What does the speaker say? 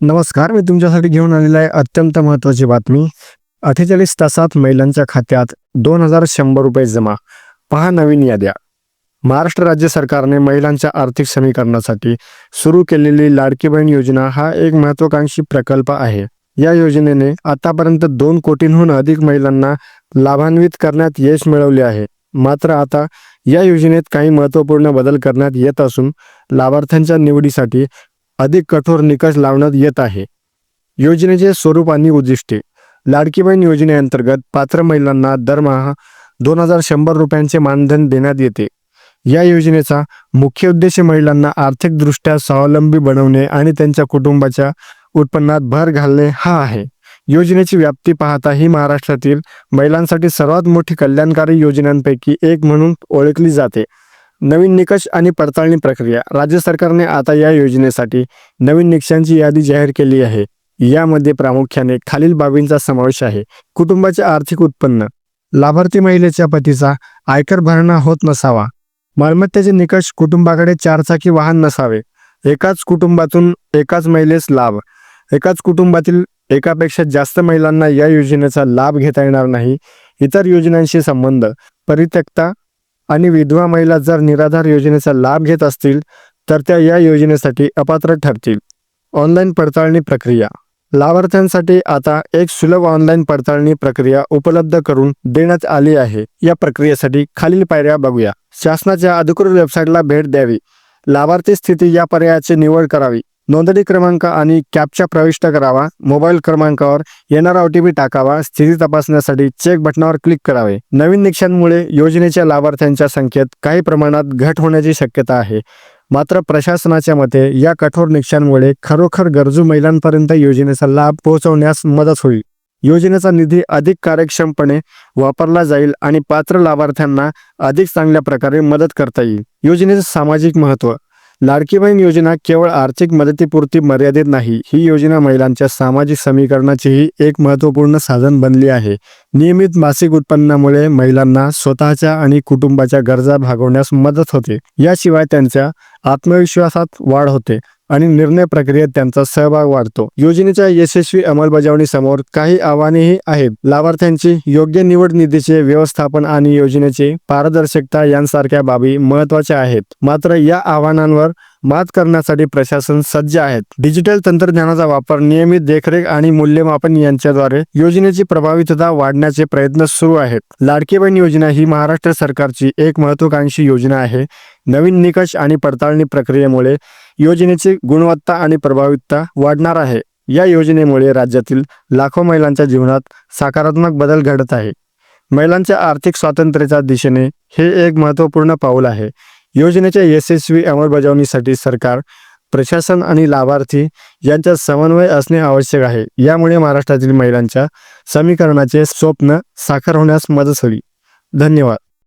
नमस्कार मी तुमच्यासाठी घेऊन आलेला आहे अत्यंत महत्त्वाची बातमी. अठ्ठेचाळीस तासात महिलांच्या खात्यात दोन हजार शंभर रुपये जमा. पहा नवीन याद्या. महाराष्ट्र राज्य सरकारने महिलांच्या आर्थिक समीकरणासाठी सुरू केलेली लाडकी बहीण योजना हा एक महत्वाकांक्षी प्रकल्प आहे. या योजनेने आतापर्यंत दोन कोटींहून अधिक महिलांना लाभान्वित करण्यात यश मिळवले आहे. मात्र आता या योजनेत काही महत्त्वपूर्ण बदल करण्यात येत असून लाभार्थ्यांच्या निवडीसाठी अधिक कठोर निकष लावण्यात येत आहे. योजनेचे स्वरूप आणि उद्दिष्टे. लाडकी बहीण योजनेअंतर्गत पात्र महिलांना दरमहा दोन हजार शंभर रुपयांचे मानधन देण्यात येते. या योजनेचा मुख्य उद्देश महिलांना आर्थिकदृष्ट्या स्वावलंबी बनवणे आणि त्यांच्या कुटुंबाच्या उत्पन्नात भर घालणे हा आहे. योजनेची व्याप्ती पाहता ही महाराष्ट्रातील महिलांसाठी सर्वात मोठी कल्याणकारी योजनांपैकी एक म्हणून ओळखली जाते. नवीन निकष आणि पडताळणी प्रक्रिया. राज्य सरकारने आता या योजनेसाठी नवीन निकषांची यादी जाहीर केली आहे. यामध्ये प्रामुख्याने खालील बाबींचा समावेश आहे. कुटुंबाचे आर्थिक उत्पन्न. लाभार्थी महिलेच्या पतीचा आयकर भरणा होत नसावा. मालमत्तेचे निकष कुटुंबाकडे चारचाकी वाहन नसावे. एकाच कुटुंबातून एकाच महिलेस लाभ. एकाच कुटुंबातील एकापेक्षा जास्त महिलांना या योजनेचा लाभ घेता येणार नाही. इतर योजनांशी संबंध. परित्यक्ता आणि विधवा महिला जर निराधार योजनेचा लाभ घेत असतील तर त्या या योजनेसाठी अपात्र ठरतील. ऑनलाईन पडताळणी प्रक्रिया. लाभार्थ्यांसाठी आता एक सुलभ ऑनलाईन पडताळणी प्रक्रिया उपलब्ध करून देण्यात आली आहे. या प्रक्रियेसाठी खालील पायऱ्या बघूया. शासनाच्या अधिकृत वेबसाईटला भेट द्यावी. लाभार्थी स्थिती या पर्यायाची निवड करावी. नोंदणी क्रमांक आणि कॅपचा प्रविष्ट करावा. मोबाईल क्रमांकावर येणारा ओटीपी टाकावा. स्थिती तपासण्यासाठी चेक बटनावर क्लिक करावे. नवीन निकषांमुळे योजनेच्या लाभार्थ्यांच्या संख्येत काही प्रमाणात घट होण्याची शक्यता आहे. मात्र प्रशासनाच्या मते या कठोर निकषांमुळे खरोखर गरजू महिलांपर्यंत योजनेचा लाभ पोहोचवण्यास मदत होईल. योजनेचा निधी अधिक कार्यक्षमपणे वापरला जाईल आणि पात्र लाभार्थ्यांना अधिक चांगल्या प्रकारे मदत करता येईल. योजनेचे सामाजिक महत्त्व लाडकी बहीण योजना केवळ आर्थिक मदतीपुरती मर्यादित नाही ही योजना महिलांच्या सामाजिक समीकरणाचीही एक महत्त्वपूर्ण साधन बनली आहे. नियमित मासिक उत्पन्नामुळे महिलांना स्वतःच्या आणि कुटुंबाच्या गरजा भागवण्यास मदत होते. याशिवाय त्यांच्या आत्मविश्वासात वाढ होते. आणि निर्णय प्रक्रियेत त्यांचा सहभाग वाढतो. योजनेच्या यशस्वी अंमलबजावणीसमोर काही आव्हानेही आहेत. लाभार्थ्यांची योग्य निवड निधीचे व्यवस्थापन आणि योजनेची पारदर्शकता यांसारख्या बाबी महत्त्वाच्या आहेत. मात्र या आव्हानांवर मात करण्यासाठी प्रशासन सज्ज आहेत. डिजिटल तंत्रज्ञानाचा वापर नियमित देखरेख आणि मूल्यमापन यांच्याद्वारे योजनेची प्रभावितता वाढण्याचे प्रयत्न सुरू आहेत. लाडकी बहीण योजना ही महाराष्ट्र सरकारची एक महत्वाकांक्षी योजना आहे. नवीन निकष आणि पडताळणी प्रक्रियेमुळे योजनेची गुणवत्ता आणि प्रभावितता वाढणार आहे. या योजनेमुळे राज्यातील लाखो महिलांच्या जीवनात सकारात्मक बदल घडत आहे. महिलांच्या आर्थिक स्वातंत्र्याच्या दिशेने हे एक महत्त्वपूर्ण पाऊल आहे. योजनेच्या यशस्वी अंमलबजावणीसाठी सरकार प्रशासन आणि लाभार्थी यांच्यात समन्वय असणे आवश्यक आहे. यामुळे महाराष्ट्रातील महिलांच्या समीकरणाचे स्वप्न साकार होण्यास मदत होईल. धन्यवाद.